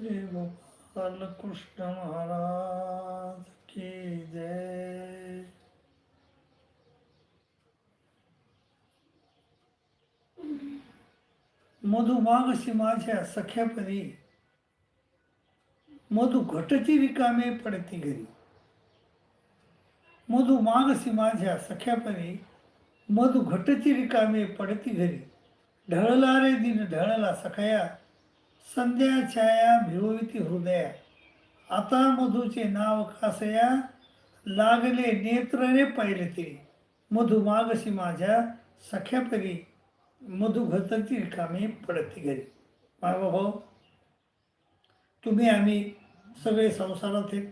श्री गोपाल कृष्ण महाराज की जय। मधुमागशी माझ्या सख्यापदी मधु घटची रिकामे पडती घरी. मधु मागसी माझ्या सख्यापरी मधु घटची रिकामे पडती घरी. ढळला रे दिन ढळला सखया संध्या छाया भिवविती हृदया. आता मधूचे नाव कासया लागले नेत्रने पाहिले ते. मधु मागशी माझ्या सख्यापरी मधु घटची रिकामी पडती घरी. भाऊ तुम्ही आम्ही सगळे संसारात आहेत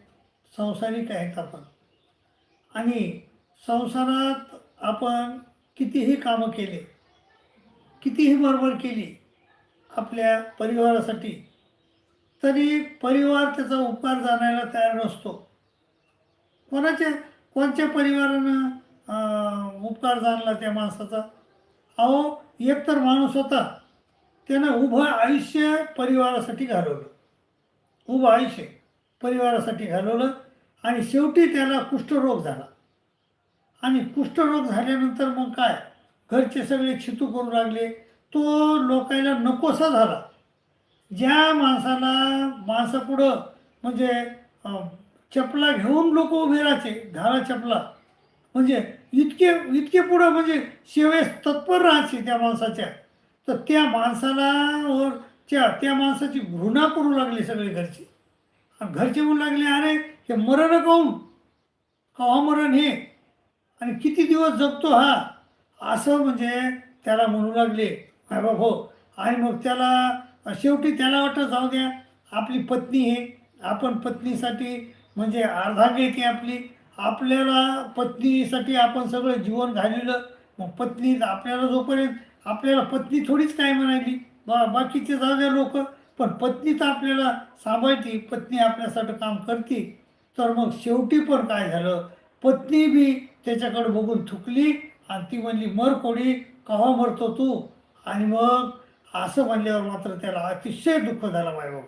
संसारिक आहेत आपण. आणि संसारात आपण कितीही कामं केले कितीही बरोबर केली आपल्या परिवारासाठी. तरी परिवार त्याचा उपकार जाणायला तयार नसतो. कोणाच्या कोणत्या परिवारानं उपकार जाणला त्या माणसाचा? अहो एकतर माणूस होता. त्यानं उभं आयुष्य परिवारासाठी घालवलं. उभं आयुष्य परिवारासाठी घालवलं आणि शेवटी त्याला कुष्ठरोग झाला. आणि कुष्ठरोग झाल्यानंतर मग काय? घरचे सगळे छितू करू लागले. तो लोकायला नकोसा झाला. ज्या माणसाला माणसापुढं म्हणजे चपला घेऊन लोक उभे राहायचे घाला चपला म्हणजे इतके इतके पुढं म्हणजे सेवेस तत्पर राहायचे त्या माणसाच्या तर त्या माणसाला वर त्या त्या माणसाची घृणा करू लागली सगळे घरचे. घरचे म्हणू लागले अरे हे मरण काऊन? अमरण हे? आणि किती दिवस जगतो हा? असं म्हणजे त्याला म्हणू लागले. माय बाप हो. आणि मग त्याला शेवटी त्याला वाटतं जाऊ द्या आपली पत्नी आहे. आपण पत्नीसाठी म्हणजे अर्धांग येते आपली. आपल्याला पत्नीसाठी आपण सगळं जीवन घालवलं. मग पत्नी आपल्याला जोपर्यंत आपल्याला पत्नी थोडीच काय म्हणाली बा बाकीचे जाऊ द्या लोक. पण पत्नी तर आपल्याला सांभाळती पत्नी आपल्यासाठी काम करते. तर मग शेवटी पण काय झालं? पत्नी बी त्याच्याकडे बघून थुकली आणि ती म्हणली मर कोणी कवा मरतो तू? आणि मग असं म्हणल्यावर मात्र त्याला अतिशय दुःख झालं मायबाबा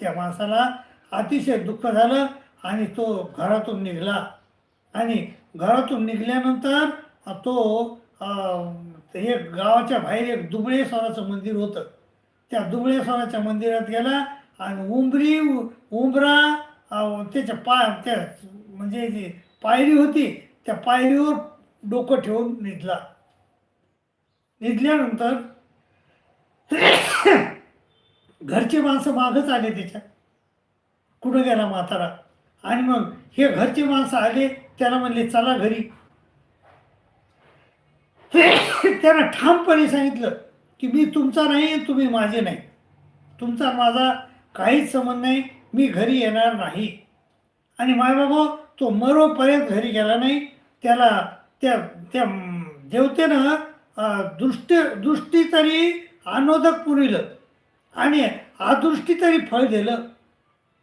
त्या माणसाला अतिशय दुःख झालं आणि तो घरातून निघाला. आणि घरातून निघाल्यानंतर तो हे गावाच्या बाहेर एक दुबळेश्वराचं मंदिर होतं. त्या दुबळेश्वराच्या मंदिरात गेला आणि उंबरी उंबरा त्याच्या पाय त्या म्हणजे जी पायरी होती त्या पायरीवर डोकं ठेवून निघला. निघल्यानंतर घरचे माणसं मागच आले त्याच्या कुठं गेला म्हातारा? आणि मग हे घरचे माणसं आले त्याला म्हणले चला घरी. त्यानं ठामपणे सांगितलं की मी तुमचा नाही तुम्ही माझे नाही. तुमचा माझा काहीच संबंध नाही. मी घरी येणार नाही. आणि मायबाबा तो मरोपर्यंत घरी गेला नाही. त्याला त्या त्या देवतेनं दृष्टी दृष्टी तरी अनोदक पुरिलं आणि अदृष्टी तरी फळ दिलं.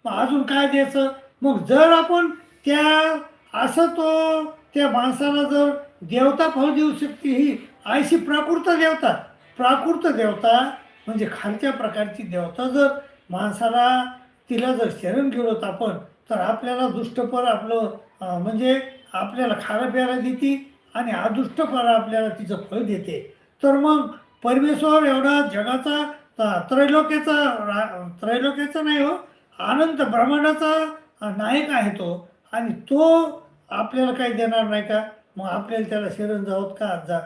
मग अजून काय द्यायचं? मग जर आपण त्या असं तो त्या माणसाला जर देवता फळ देऊ शकते ही आयशी प्राकृत देवता प्राकृत देवता म्हणजे खालच्या प्रकारची देवता जर माणसाला तिला जर शरण गेलो तर आपण तर आपल्याला दुष्टपर आपलं म्हणजे आपल्याला खारं प्यायला देते आणि अदृष्टपर आपल्याला तिचं फळ देते. तर मग परमेश्वर एवढा जगाचा त्रैलोक्याचा रा त्रैलोक्याचा नाही हो अनंत ब्रह्मांडाचा नायक आहे तो. आणि तो आपल्याला काही देणार नाही का? मग आपल्याला त्याला शरण जावत का? जा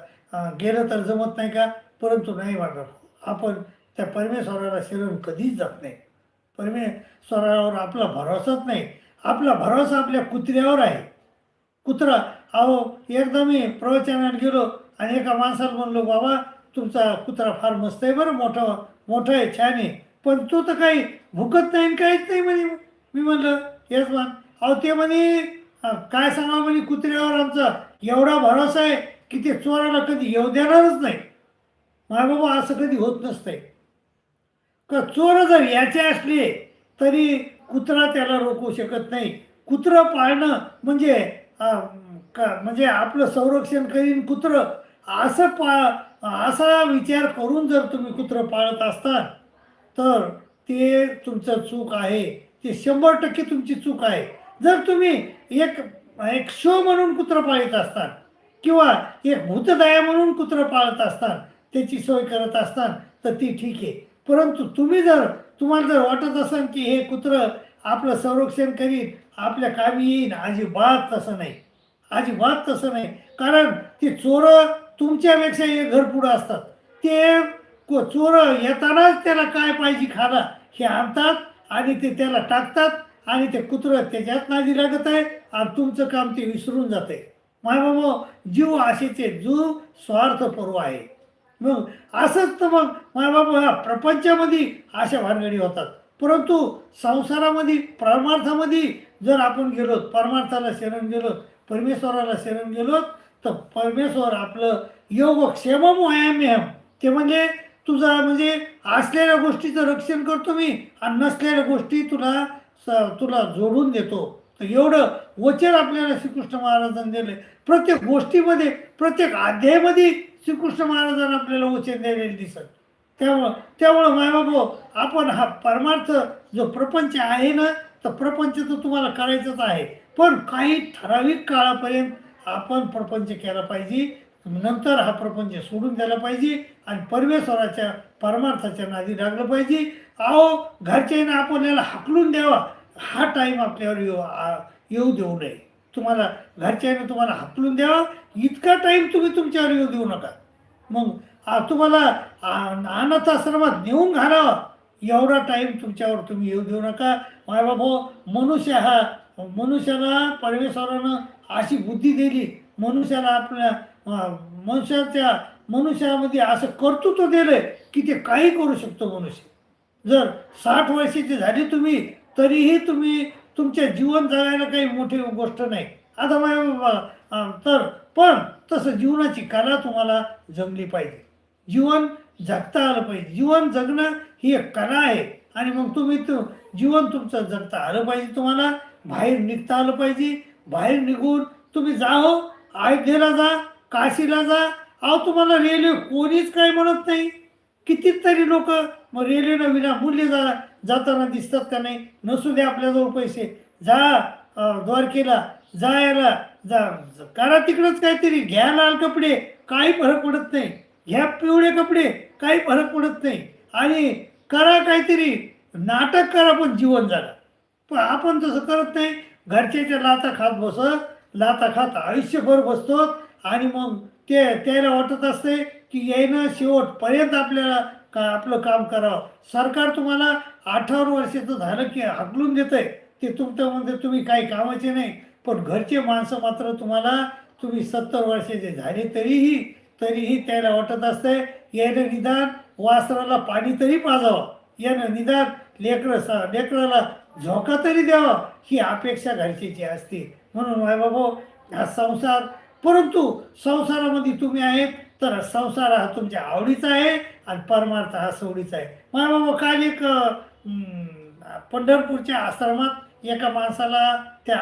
गेलं तर जमत नाही का? परंतु नाही वाटत. आपण त्या परमेश्वराला शरण कधीच जात नाही. परमेश्वरावर आपला भरोसाच नाही. आपला भरोसा आपल्या कुत्र्यावर आहे. कुत्रा अहो एकदा मी प्रवचनात गेलो आणि एका माणसाला म्हणलो बाबा तुमचा कुत्रा फार मस्त आहे बरं मोठा मोठा आहे छान आहे. पण तो तर काही भुकत नाही काहीच नाही म्हणे. मी म्हणलं येस मान अहो ते म्हणे काय सांगा म्हणे कुत्र्यावर आमचा? एवढा भरोसा आहे की ते चोराला कधी येऊ देणारच नाही. माय बाबा असं कधी होत नसतंय. का चोर जर याचे असले तरी कुत्रा त्याला रोखू शकत नाही. कुत्रं पाळणं म्हणजे का? म्हणजे आपलं संरक्षण करीन कुत्रं. असं पा असा विचार करून जर तुम्ही कुत्रं पाळत असता तर ते तुमचं चूक आहे. ते शंभर टक्के तुमची चूक आहे. जर तुम्ही एक एक शो म्हणून कुत्रं पाळत असतात किंवा एक भूतदया म्हणून कुत्रं पाळत असतात त्याची सोय करत असतात तर ती ठीक आहे. परंतु तुम्ही जर तुम्हाला जर वाटत असेल की हे कुत्रं आपलं संरक्षण करीत आपल्या कामी येईन अजिबात तसं नाही. अजिबात तसं नाही. कारण ते चोरं तुमच्यापेक्षा एक घर पुढं असतात. ते को- चोरं येतानाच त्याला काय पाहिजे खाणं हे आणतात आणि ते त्याला टाकतात आणि ते कुत्रं त्याच्यात नादी लागत आहे आणि तुमचं काम ते विसरून जाते. मायबाबा जीव आशेचे जीव स्वार्थपूर्व आहे. मग असंच तर मग मायबाबा ह्या प्रपंचामध्ये अशा भानगडी होतात. परंतु संसारामध्ये परमार्थामध्ये जर आपण गेलो परमार्थाला शरण गेलो परमेश्वराला शरण गेलो तर परमेश्वर आपलं योग क्षेमम व्यायाम ते म्हणजे तुझा म्हणजे असलेल्या गोष्टीचं रक्षण करतो मी आणि नसलेल्या गोष्टी तुला स तुला जोडून देतो. तर एवढं वचन आपल्याला श्रीकृष्ण महाराजांनी दिले प्रत्येक गोष्टीमध्ये प्रत्येक अध्यायामध्ये श्रीकृष्ण महाराजांना आपल्याला वचन दिलेले दिसत. त्यामुळं त्यामुळं मायबाबो आपण हा परमार्थ जो प्रपंच आहे ना तर प्रपंच तर तुम्हाला करायचंच आहे. पण काही ठराविक काळापर्यंत आपण प्रपंच केला पाहिजे नंतर हा प्रपंच सोडून द्यायला पाहिजे आणि परमेश्वराच्या परमार्थाच्या नादी लागलं पाहिजे. अहो घरच्यानं आपण याला हाकलून द्यावा. हा टाईम आपल्यावर येऊ येऊ देऊ नये. तुम्हाला घरच्यानं तुम्हाला हाकलून द्यावा. इतका टाईम तुम्ही तुमच्यावर येऊ देऊ नका. मग तुम्हाला अनाथ आश्रमात नेऊन घालावा. एवढा टाईम तुमच्यावर तुम्ही येऊ देऊ नका. मायबाबा मनुष्य हा मनुष्याला परमेश्वरानं अशी बुद्धी दिली मनुष्याला आपल्या मनुष्याच्या मनुष्यामध्ये असं कर्तृत्व दिलं की ते काही करू शकतो मनुष्य. जर साठ वर्षाची झाली तुम्ही तरीही तुम्ही तुमच्या जीवन जगायला काही मोठी गोष्ट नाही. आता माझ्या तर पण तसं जीवनाची कला तुम्हाला जमली पाहिजे. जीवन जगता आलं पाहिजे. जीवन जगणं ही एक कला आहे. आणि मग तुम्ही तो जीवन तुमचं जगता आलं पाहिजे तुम्हाला. बाहेर निघता आलं पाहिजे. बाहेर निघून तुम्ही जा हो अयोध्येला जा काशीला जा. अहो तुम्हाला रेल्वे कोणीच काही म्हणत नाही. कितीतरी लोक मग रेल्वेनं विनामूल्य जा जाताना दिसतात का नाही? नसू दे आपल्याजवळ पैसे. जा द्वारकेला जायला जा जा- करा तिकडंच काहीतरी. घ्या लाल कपडे. काही फरक पडत नाही. घ्या पिवळे कपडे. काही फरक पडत नाही. आणि करा काहीतरी. नाटक करा पण जीवन झालं. पण आपण तसं करत नाही. घरच्याच्या लाता खात बसत लाता खात आयुष्यभर बसतो आणि मग ते त्याला वाटत असते की यायनं शेवटपर्यंत आपल्याला का आपलं काम करावं. सरकार तुम्हाला अठरा वर्षाचं झालं की हाकलून देत आहे ते तुमच्या म्हणजे तुम्ही काही कामाचे नाही. पण घरचे माणसं मात्र तुम्हाला तुम्ही सत्तर वर्षाचे झाले तरीही तरीही त्याला वाटत असते यानं निदान वासराला पाणी तरी पाजावं. यानं निदान लेकरं सा लेकराला झोका तरी द्यावा. ही अपेक्षा घरचीची असते. म्हणून माय बाबा हा संसार परंतु संसारामध्ये तुम्ही आहेत तर संसार हा तुमच्या आवडीचा आहे आणि परमार्थ हा सवडीचा आहे. माय बाबा काल एक पंढरपूरच्या आश्रमात एका माणसाला त्या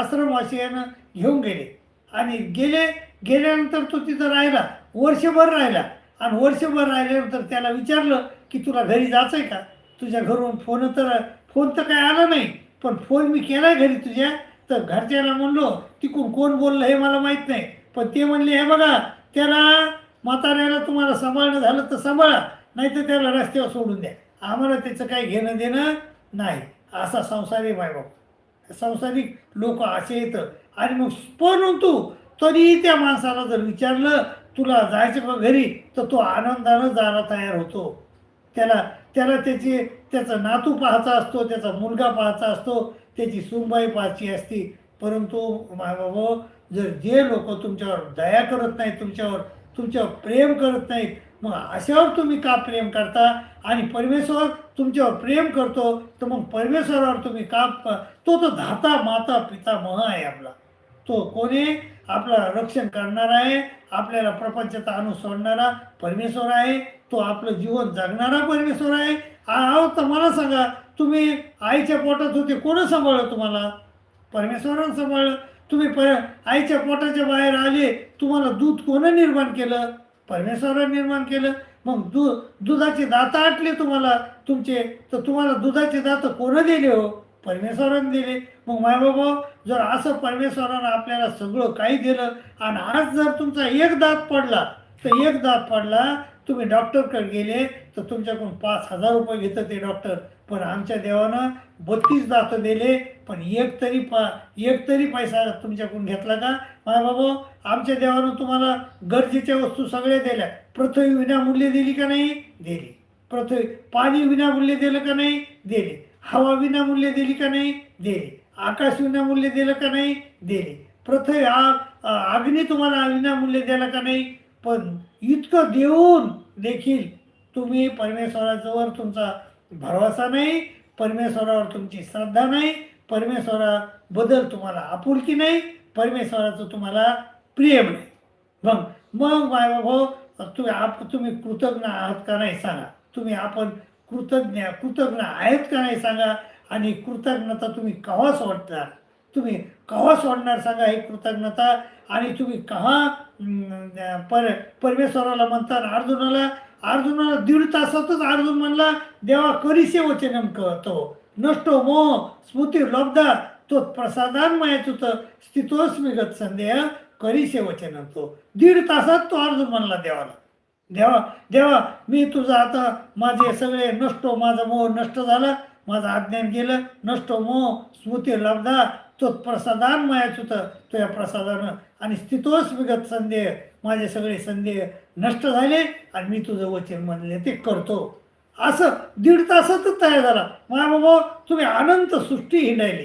आश्रमवासियानं घेऊन गेले. आणि गेले गेल्यानंतर तो तिथं राहिला वर्षभर राहिला. आणि वर्षभर राहिल्यानंतर त्याला विचारलं की तुला घरी जायचं आहे का? तुझ्या घरून फोन तर फोन तर काय आला नाही. पण फोन मी केला घरी तुझ्या. तर घरच्याला म्हणलो तिकडून कोण बोललं हे मला माहीत नाही. पण ते म्हणले हे बघा त्याला म्हाताऱ्याला तुम्हाला सांभाळणं झालं तर सांभाळा. नाही तर त्याला रस्त्यावर सोडून द्या. आम्हाला त्याचं काही घेणं देणं नाही. असा संसारी बाप संसारिक लोक असे येतं आणि मग परंतु तरीही त्या माणसाला जर विचारलं तुला जायचं का घरी? तर तो आनंदानं जायला तयार होतो. त्याला त्याला त्याची त्याचा नातू पाहायचा असतो त्याचा मुलगा पाहायचा असतो त्याची सुनबाई पाहायची असती. परंतु मायबाबा जर जे लोक तुमच्यावर दया करत नाहीत तुमच्यावर तुमच्यावर प्रेम करत नाहीत मग अशावर तुम्ही का प्रेम करता? आणि परमेश्वर तुमच्यावर प्रेम करतो तर मग परमेश्वरावर तुम्ही का तो तर धाता माता पिता मह आहे आपला. तो कोणी आपला रक्षण करणार आहे आपल्याला प्रपंचात आणून सोडणारा परमेश्वर आहे तो आपलं जीवन जगणारा परमेश्वर आहे अहो तर मला सांगा तुम्ही आईच्या पोटात होते कोण सांभाळलं तुम्हाला? परमेश्वरानं सांभाळलं. तुम्ही पर आईच्या पोटाच्या बाहेर आले तुम्हाला दूध कोणं निर्माण केलं? परमेश्वरानं निर्माण केलं. मग दू दुधाचे दात आटले तुम्हाला तुमचे तर तुम्हाला दुधाचे दात कोण दिले हो? परमेश्वरानं दिले. मग मायबाबा जर असं परमेश्वरानं आपल्याला सगळं काही दिलं आणि आज जर तुमचा एक दात पडला तर एक दात पडला तुम्ही डॉक्टरकडे गेले तर तुमच्याकडून पाच हजार रुपये घेतं ते डॉक्टर. पण आमच्या देवानं बत्तीस दात दिले पण एक तरी पा एक तरी पैसा तुमच्याकडून घेतला का? माय बाबा आमच्या देवानं तुम्हाला गरजेच्या वस्तू सगळ्या दिल्या. पृथ्वी विनामूल्य दिली का नाही? दिली. पृथ्वी पाणी विनामूल्य दिलं का नाही? दिले. हवा विनामूल्य दिली का नाही? दिली. आकाश विनामूल्य दिलं का नाही? दिले. पृथ्वी आग अग्नी तुम्हाला विनामूल्य दिला का नाही? पण इतकं देऊन देखील तुम्ही परमेश्वराजवळ तुमचा भरवसा नाही परमेश्वरावर तुमची श्रद्धा नाही परमेश्वराबद्दल तुम्हाला आपुलकी नाही परमेश्वराचं तुम्हाला प्रेम नाही. मग मग माय बाबा हो, तुम्ही आप तुम्ही कृतज्ञ आहात का नाही सांगा. तुम्ही आपण कृतज्ञ कृतज्ञ आहेत का नाही सांगा. आणि कृतज्ञता तुम्ही कव्हा सोडणार तुम्ही कव्हा सोडणार सांगा ही कृतज्ञता? आणि तुम्ही कव्हा पर परमेश्वराला म्हणतात अर्जुनाला अर्जुनाला दीड तासातच अर्जुन म्हणला देवा करीसे वचनम करतो नष्टो हो, मोह स्मृती लब्धा तो प्रसादान मायच स्थितोस्मिगत संदेह करीसे वचनम तो दीड तासात तो अर्जुन म्हणला देवाला देवा देवा मी तुझं आता माझे सगळे नष्टो हो, माझा मोह नष्ट झाला माझं अज्ञान गेलं नष्टो हो, मोह स्मृती लब्धा तो प्रसादान मायाच होतं तो प्रसादानं. आणि स्थितोस विगत संदेह माझे सगळे संदेह नष्ट झाले आणि मी तुझं वचन म्हणले ते करतो. असं दीड तासातच तयार झाला. माझ्या बाबा तुम्ही अनंत सृष्टी हिंडायली.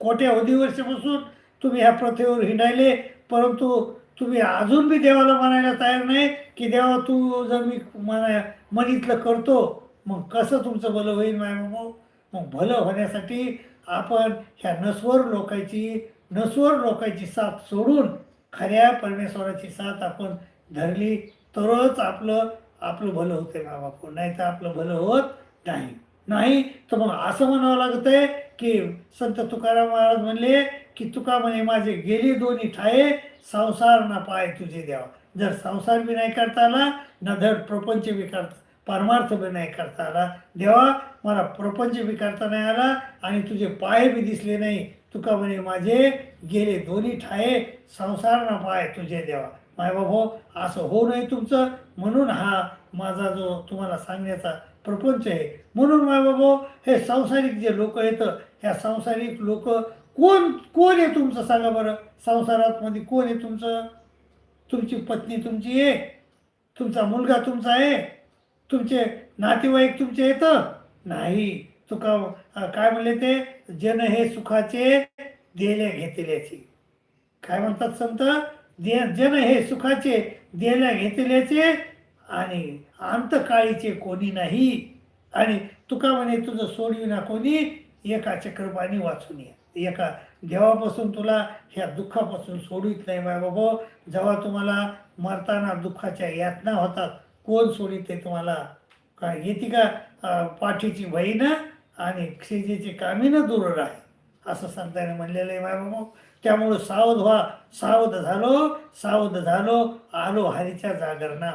कोट्यावधी वर्षापासून तुम्ही ह्या प्रथेवर हिंडायले परंतु तुम्ही अजून बी देवाला म्हणायला तयार नाही की देवा तू जर मी म्हणा मनीतलं करतो मग कसं तुमचं भलं होईल माय बाबा? मग भलं होण्यासाठी आपण ह्या नस्वर लोकांची नस्वर लोकांची साथ सोडून खऱ्या परमेश्वराची साथ आपण धरली तरच आपलं आपलं भलं होते मा बापू नाही तर आपलं भलं होत नाही. नाही तर मग असं म्हणावं लागत आहे की संत तुकाराम महाराज म्हणले की तुका म्हणे माझे गेली दोन्ही ठाये संसार ना पाय तुझे द्यावा. जर संसार बी नाही करता आला ना धड प्रपंच बी करता. परमार्थ बी नाही करता आला. देवा मला प्रपंच बी करता नाही आला आणि तुझे पाय बी दिसले नाही. तुका म्हणे माझे गेले दोन्ही ठाये संसार ना पाय तुझे देवा. माय बाबो असं होऊ नये तुमचं. म्हणून हा माझा जो तुम्हाला सांगण्याचा प्रपंच आहे. म्हणून माय बाबो हे सांसारिक जे लोक आहेत ह्या सांसारिक लोक कोण कोण आहे तुमचं सांगा बरं? संसारात मध्ये कोण आहे तुमचं? तुमची पत्नी तुमची आहे? तुमचा मुलगा तुमचा आहे? तुमचे नातेवाईक तुमचे येतं? नाही. तुका काय म्हणले ते? जन हे सुखाचे देले घेतल्याचे काय म्हणतात संत? दे जन हे सुखाचे देल्या घेतल्याचे आणि अंतकाळीचे कोणी नाही. आणि तुका म्हणे तुझं सोडविना कोणी एका चक्रपाणी वाचून ये. एका देवापासून तुला ह्या दुःखापासून सोडवित नाही बाबा. जेव्हा तुम्हाला मरताना दुःखाच्या यातना होतात कोण सोडिते तुम्हाला काय? येते का पाठीची वहीनं आणि क्षिजेची कामीनं दूर राहे असं संतांनी म्हणलेलं आहे माय बाबा त्यामुळं सावध व्हा. सावध झालो सावध झालो आलो हरीच्या जागरणा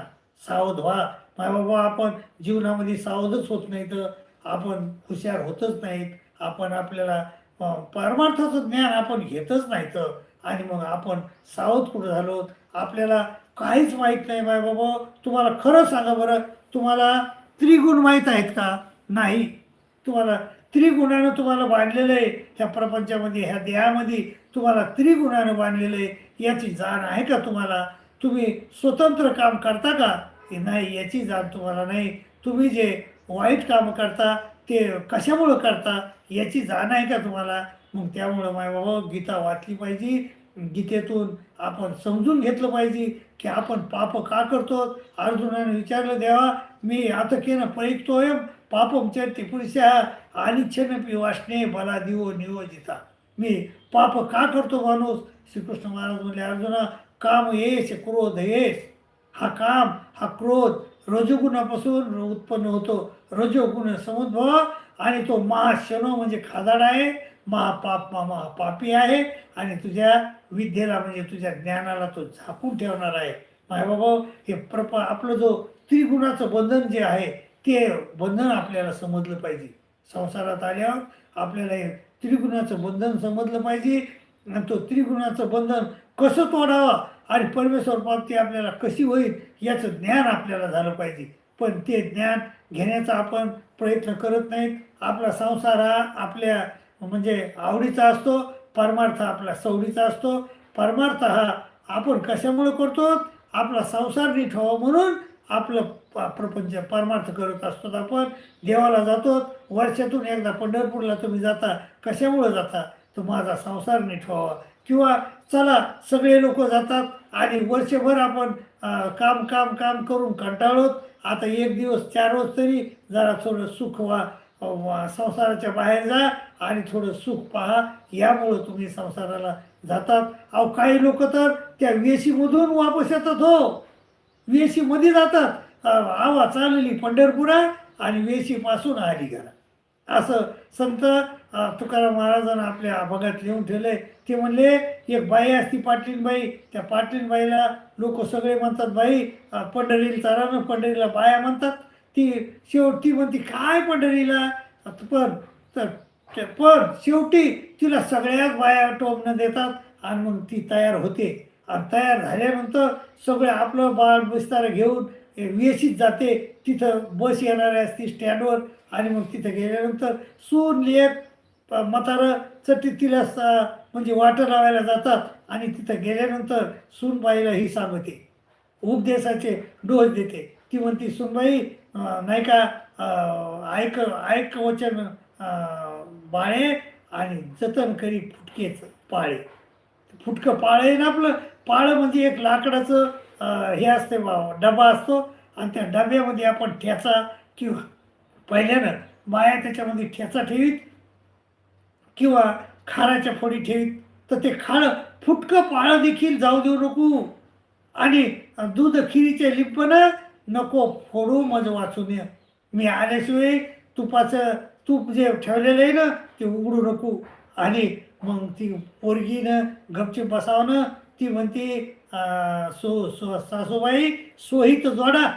सावध व्हा. माय बाबा आपण जीवनामध्ये सावधच होत नाही तर आपण हुशार होतच नाहीत. आपण आपल्याला परमार्थाचं ज्ञान आपण घेतच नाही तर आणि मग आपण सावध कुठं झालो? आपल्याला काहीच माहीत नाही माय बाबा. तुम्हाला खरं सांगा बरं तुम्हाला त्रिगुण माहीत आहेत का? नाही. तुम्हाला त्रिगुणानं तुम्हाला बांधलेलं आहे ह्या प्रपंचामध्ये ह्या देहामध्ये. तुम्हाला त्रिगुणानं बांधलेलं आहे याची जाण आहे का तुम्हाला? तुम्ही स्वतंत्र काम करता का? नाही याची जाण तुम्हाला नाही. तुम्ही जे वाईट काम करता ते कशामुळं करता याची जाण आहे का तुम्हाला? मग त्यामुळं माय बाबा गीता वाचली पाहिजे. गीतेतून आपण समजून घेतलं पाहिजे की आपण पाप का करतो? अर्जुनाने विचारलं देवा मी आता केलं प्रयुक्तोय पापम चरते पुरुषा अनिच्छन पिवासने बला दिवो नियोजिता. मी पाप का करतो माणूस? श्रीकृष्ण महाराज म्हणले अर्जुना काम येश क्रोध येस हा काम हा क्रोध रजोगुणापासून उत्पन्न होतो. रजोगुण समुद्भव आणि तो महाशनो म्हणजे खादाड आहे. महापाप महापापी आहे आणि तुझ्या विद्येला म्हणजे तुझ्या ज्ञानाला तो झाकून ठेवणार आहे. बाबा हे प्रप आपलं जो त्रिगुणाचं बंधन जे आहे ते बंधन आपल्याला समजलं पाहिजे. संसारात आल्यावर आपल्याला हे त्रिगुणाचं बंधन समजलं पाहिजे. आणि तो त्रिगुणाचं बंधन कसं तोडावं आणि परमेश्वर प्राप्ती आपल्याला कशी होईल याचं ज्ञान आपल्याला झालं पाहिजे. पण ते ज्ञान घेण्याचा आपण प्रयत्न करत नाहीत. आपला संसार हा आपल्या म्हणजे आवडीचा असतो. परमार्थ आपला सवडीचा असतो. परमार्थ हा आपण कशामुळे करतो? आपला संसार नीट व्हावा म्हणून आपलं प- प्रपंच परमार्थ करत असतो आपण. देवाला जातो. वर्षातून एकदा पंढरपूरला तुम्ही जाता. कशामुळे जाता? तर माझा संसार नीट व्हावा. किंवा चला सगळे लोक जातात आणि वर्षभर आपण काम काम काम करून कंटाळोत. आता एक दिवस चार रोज तरी जरा थोडं सुख व्हा. संसाराच्या बाहेर जा आणि थोडं सुख पहा. यामुळं तुम्ही संसाराला जातात. अहो काही लोक तर त्या वेशीमधून वापस येतात हो. वेशीमध्ये जातात. आवा चालली पंढरपुरा आणि वेशीपासून आली घरा असं संत तुकाराम महाराजांना आपल्या भगात लिहून ठेवले. ते म्हणले एक बाई असती पाटलीनबाई. त्या पाटलीनबाईला लोक सगळे म्हणतात बाई पंढरीला चारा ना पंढरीला बाया म्हणतात. ती शेवटी म्हणती काय पंढरीला? पण तर पण शेवटी तिला सगळ्याच बाया टोमणं देतात आणि मग ती तयार होते. आणि तयार झाल्यानंतर सगळे आपलं बाळ बिस्तार घेऊन वेशीत जाते. तिथं बस येणार असते स्टँडवर आणि मग तिथं गेल्यानंतर सून लेख म्हातारं चटी तिला म्हणजे वाटं लावायला जातात आणि तिथं गेल्यानंतर सूनबाईला ही सांगते. उपदेशाचे डोस देते. ती म्हणती सुनबाई नाही का ऐक ऐक वचन बाळे आणि जतन करी फुटकेच पाळे. फुटकं पाळे ना आपलं? पाळं म्हणजे एक लाकडाचं हे असते डबा असतो आणि त्या डब्यामध्ये आपण ठेचा किंवा पहिल्यानं बाया त्याच्यामध्ये ठेचा ठेवीत किंवा खाराच्या फोडी ठेवीत. तर ते खाणं फुटकं पाळं देखील जाऊ देऊ नको. आणि दूध खिरीच्या लिंपणं नको फोडू मज वाचून ये. मी आल्याशिवाय तुपाचं तूप जे ठेवलेलं आहे ना ते उघडू नको. आणि मग ती पोरगीनं गपचीप बसावं ती म्हणते सो सो सासूबाई सोहित जोडा.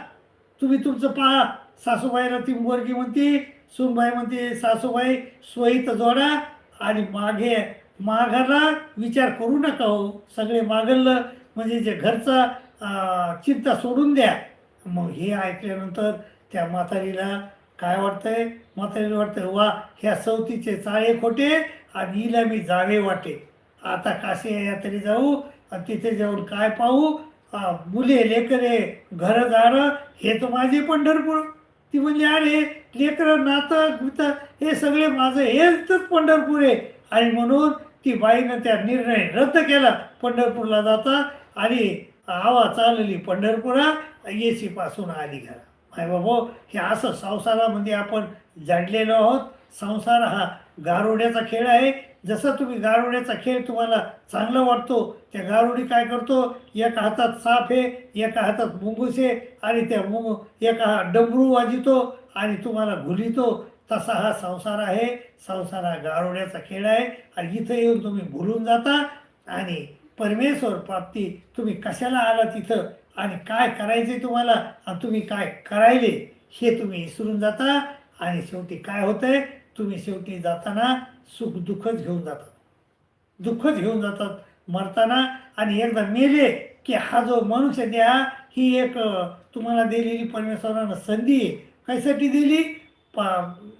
तुम्ही तुमचं पहा. सासूबाईला ती पोरगी म्हणते सुनबाई म्हणते सासूबाई सोहित जोडा. आणि मागे माघाला विचार करू नका हो. सगळे मागलं म्हणजे जे घरचा चिंता सोडून द्या. मग हे ऐकल्यानंतर त्या म्हातारीला काय वाटतंय? म्हातारीला वाटतंय वा ह्या सवतीचे चाळे खोटे आणि हिला मी जावे वाटे. आता काशी या तरी जाऊ आणि तिथे जाऊन काय पाहू? मुले लेकरे घरं जाणं हे तर माझे पंढरपूर. ती म्हणजे अरे लेकरं नातं बितं हे सगळे माझं हेच तर पंढरपूर आहे. आणि म्हणून ती बाईनं त्या निर्णय रद्द केला. पंढरपूरला जाता आणि आवा चालली पंढरपुरा येसीपासून आली घरा. माय बाबा हे असं संसारामध्ये आपण जडलेलो आहोत. संसार हा गारुड्याचा खेळ आहे. जसं तुम्ही गारुड्याचा खेळ तुम्हाला चांगला वाटतो त्या गारुडी काय करतो? एका हातात साप आहे एका हातात मुंगूस आहे आणि त्या मुंग एका हा डबरू वाजितो आणि तुम्हाला घुलितो. तसा हा संसार आहे. संसार हा गारुड्याचा खेळ आहे. आणि इथं येऊन तुम्ही भुलून जाता. आणि परमेश्वर प्राप्ती तुम्ही कशाला आला तिथं आणि काय करायचे तुम्हाला? आणि तुम्ही काय करायले? हे तुम्ही विसरून जाता आणि शेवटी काय होतंय? तुम्ही शेवटी जाताना सुख दुःखच घेऊन जातात दुःखच घेऊन जातात मरताना. आणि एकदा मेले की हा जो मनुष्य द्या ही एक तुम्हाला दिलेली परमेश्वरानं संधी आहे. कशासाठी दिली? पा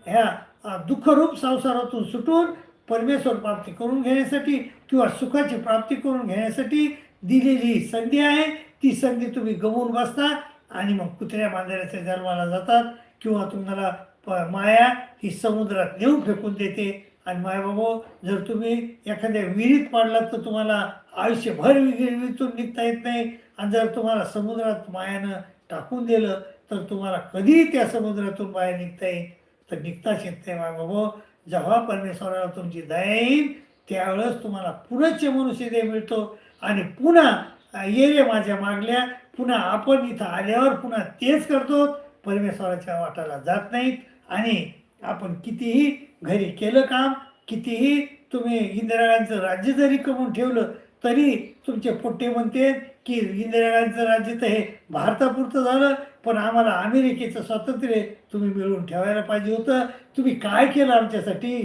ह्या दुःखरूप संसारातून सुटून परमेश्वर प्राप्ती करून घेण्यासाठी किंवा सुखाची प्राप्ती करून घेण्यासाठी दिलेली ही संधी आहे. ती संधी तुम्ही गमवून बसता आणि मग कुत्र्या मांजऱ्याच्या जन्माला जातात किंवा तुम्हाला प माया ही समुद्रात नेऊन फेकून देते. आणि मायबाबो जर तुम्ही एखाद्या विहिरीत पाडलात तर तुम्हाला आयुष्यभर विहिरीतून निघता येत नाही. आणि जर तुम्हाला समुद्रात मायानं टाकून दिलं तर तुम्हाला कधीही त्या समुद्रातून बाहेर निघता येईल. तर निघताच येत नाही मायबाबो जेव्हा परमेश्वराला तुमची दया येईल त्यावेळेस तुम्हाला पुनश्च मनुष्यदेह मिळतो. आणि पुन्हा अ, ये रे माझ्या मागल्या पुन्हा आपण इथं आल्यावर पुन्हा तेच करतो. परमेश्वराच्या वाटाला जात नाहीत. आणि आपण कितीही घरी केलं काम कितीही तुम्ही इंदिरागांचं राज्य जरी कमवून ठेवलं तरी तुमचे पोट्टे म्हणते की इंदिरागांचं राज्य तर हे भारतापुरतं झालं पण आम्हाला अमेरिकेचं स्वातंत्र्य तुम्ही मिळवून ठेवायला पाहिजे होतं. तुम्ही काय केलं आमच्यासाठी?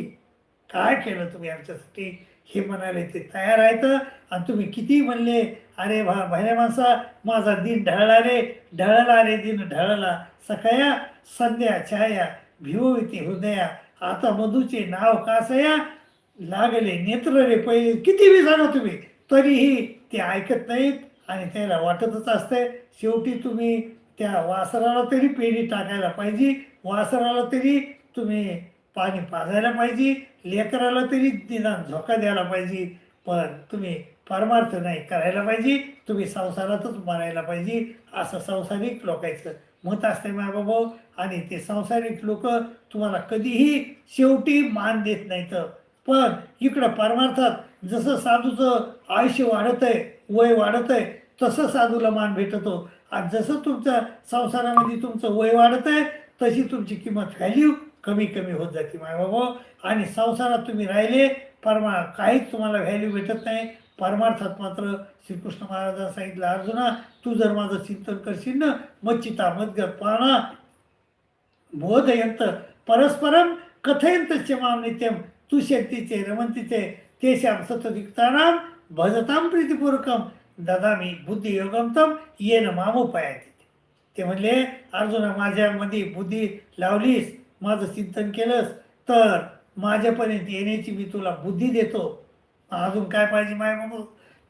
काय केलं तुम्ही आमच्यासाठी? हे म्हणाले ते तयार आहेत आणि तुम्ही किती म्हणले अरे भा भल्या माणसा माझा दिन ढळला रे ढळला रे दिन ढळला. सकाया संध्या छाया भिवती हृदया आता मधूचे नाव कासया लागले नेत्र रे पहिले. किती बी सांगा तुम्ही तरीही ते ऐकत नाहीत आणि त्याला वाटतच असतंय. शेवटी तुम्ही त्या वासराला तरी पेढी टाकायला पाहिजे. वासराला तरी तुम्ही पाणी पाजायला पाहिजे. लेकराला तरी निदान झोका द्यायला पाहिजे पण तुम्ही परमार्थ नाही करायला पाहिजे तुम्ही संसारातच मारायला पाहिजे असं संसारिक लोकांचं मत असते बाबा आणि ते संसारिक लोक तुम्हाला कधीही शेवटी मान देत नाहीत. पण इकडं परमार्थात जसं साधूचं आयुष्य वाढत आहे वय वाढत आहे तसं साधूला मान भेटतो. आणि जसं तुमच्या संसारामध्ये तुमचं वय वाढत आहे तशी तुमची किंमत व्हॅल्यू कमी कमी होत जाते मायबाबा आणि संसारात तुम्ही राहिले परमा काहीच तुम्हाला व्हॅल्यू भेटत नाही. परमार्थात मात्र श्रीकृष्ण महाराजांना सांगितलं अर्जुना तू जर माझं चिंतन करशील ना मच्चिता मद्गत पाना बोधयंत परस्परम कथयंतचे माम नित्यम तू शक्तीचे रमंतीचे ते श्याम सतदिक्तानाम भजताम प्रीतिपूर्वकम ददामी बुद्धी योगमतम येन मामोपायात ते म्हणले अर्जुना माझ्यामध्ये बुद्धी लावलीस माझं चिंतन केलंस तर माझ्यापर्यंत येण्याची मी तुला बुद्धी देतो. अजून काय पाहिजे माय म्हणून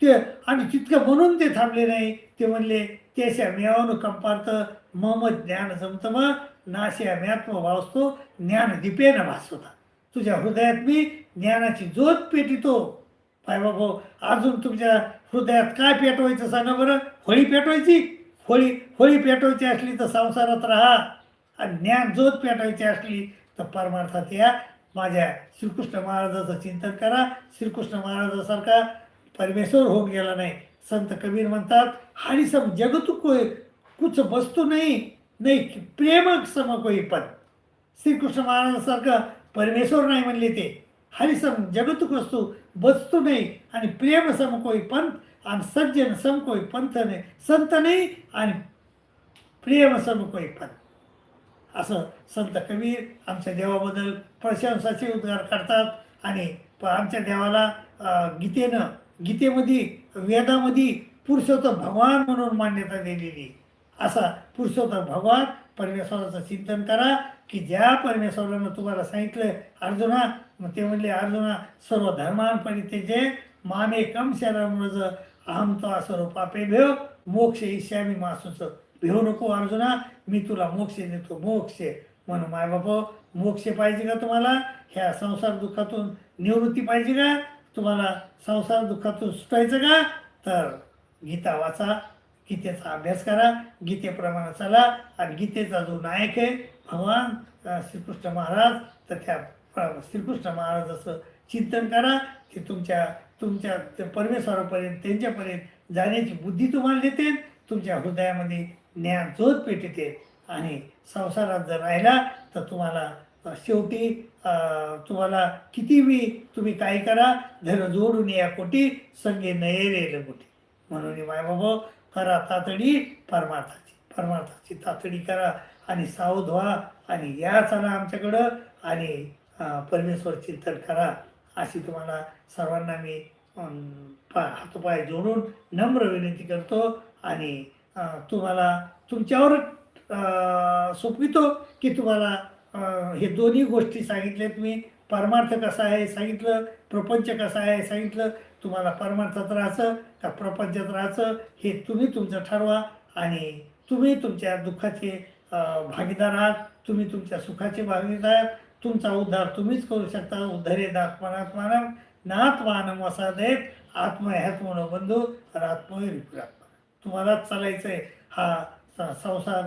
ते आणि तितकं म्हणून ते थांबले नाही. ते म्हणले तेशा मेवानं कंपार्थ मम ज्ञान जमतम नाश्या म्यात्म भासतो ज्ञान दीपेन भासवता तुझ्या हृदयात मी ज्ञानाची ज्योत पेटितो. पाय बाबा अजून तुमच्या हृदयात काय पेटवायचं सांगा बरं? होळी पेटवायची? होळी होळी पेटवायची असली तर संसारात राहा. आणि ज्ञान जोत पेटवायची असली तर परमार्थात या. माझ्या श्रीकृष्ण महाराजाचं चिंतन करा. श्रीकृष्ण महाराजासारखा परमेश्वर होऊन गेला नाही. संत कबीर म्हणतात हारी सम जगतु कोय कुछ वस्तू नाही नाही प्रेम सम कोई पण. श्रीकृष्ण महाराजासारखं परमेश्वर नाही म्हणले ते. हरिसम जगतुक वस्तू वस्तू नाही आणि प्रेम सम कोई पंथ आणि सज्जन सम कोई पंथ नाही संत नाही आणि प्रेम सम कोई पंथ असं संत कबीर आमच्या देवाबद्दल प्रशंसाचे उद्गार करतात आणि प आमच्या देवाला गीतेनं गीतेमध्ये वेदामध्ये पुरुषोत्तम भगवान म्हणून मान्यता दिलेली असा पुरुषोत्तम भगवान परमेश्वराचं चिंतन करा की ज्या परमेश्वरानं तुम्हाला सांगितलं अर्जुना मग ते म्हणले अर्जुना सर्व धर्मान परित्यजे मामे कम शरणमृज अहम तो सर्व पापे भेव मोक्ष इश्यामी मासूचं. भेऊ नको अर्जुना मी तुला मोक्ष देतो मोक्ष. म्हणून माय बापा मोक्ष पाहिजे का तुम्हाला? ह्या संसार दुःखातून निवृत्ती पाहिजे का? तुम्हाला संसार दुःखातून सुटायचं का? तर गीता वाचा गीतेचा अभ्यास करा गीतेप्रमाणे चला. आणि गीतेचा जो नायक आहे भगवान श्रीकृष्ण महाराज तर त्या प्र- श्रीकृष्ण महाराजाचं चिंतन करा. ते तुमच्या तुमच्या परमेश्वरापर्यंत त्यांच्यापर्यंत जाण्याची बुद्धी तुम्हाला देते. तुमच्या हृदयामध्ये ज्ञान जोत पेटते आणि संसारात जर राहिला तर तुम्हाला शेवटी तुम्हाला किती बी तुम्ही काय करा धर जोडून या कोटी संगे नये रे कोटी म्हणून मायबाबा करा तातडी परमार्थाची. परमार्थाची तातडी करा आणि सावध व्हा आणि या चला आमच्याकडं आणि परमेश्वर चिंतन करा. अशी तुम्हाला सर्वांना मी पा हातोपाय जोडून नम्र विनंती करतो आणि तुम्हाला तुमच्यावर सोपवितो की तुम्हाला हे दोन्ही गोष्टी सांगितल्या. तुम्ही परमार्थ कसा आहे सांगितलं प्रपंच कसा आहे सांगितलं तुम्हाला परमार्थात राहायचं का प्रपंचात राहायचं हे तुम्ही तुमचं ठरवा आणि तुम्ही तुमच्या दुःखाचे भागीदार आहात तुम्ही तुमच्या सुखाचे भागीदार आहात तुमचा उद्धार तुम्हीच करू शकता. उद्धरे दात्मनात्मानम नात्मानम वसादेत आत्म ह्यात्मनो बंधू रात्मय रिपुरात्मा तुम्हालाच चालायचं आहे हा संसार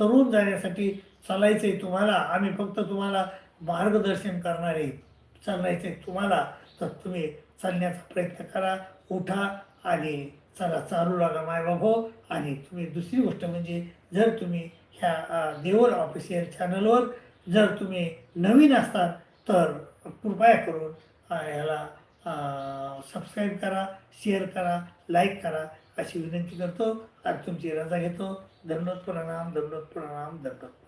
तरुण जाण्यासाठी चालायचं आहे तुम्हाला. आम्ही फक्त तुम्हाला मार्गदर्शन करणारे चालायचं आहे तुम्हाला. तर तुम्ही चालण्याचा प्रयत्न करा उठा आणि चला चालू लागा मायबाबो आणि तुम्ही दुसरी गोष्ट म्हणजे जर तुम्ही ह्या देवर देवल ऑफिशियल चॅनलवर जर तुम्ही नवीन असतात तर कृपया करून ह्याला सबस्क्राईब करा शेअर करा लाईक करा. अशी विनंती करतो. आणि तुमची रजा घेतो. धन्यवाद प्रणाम धन्यवाद प्रणाम धन्यवाद.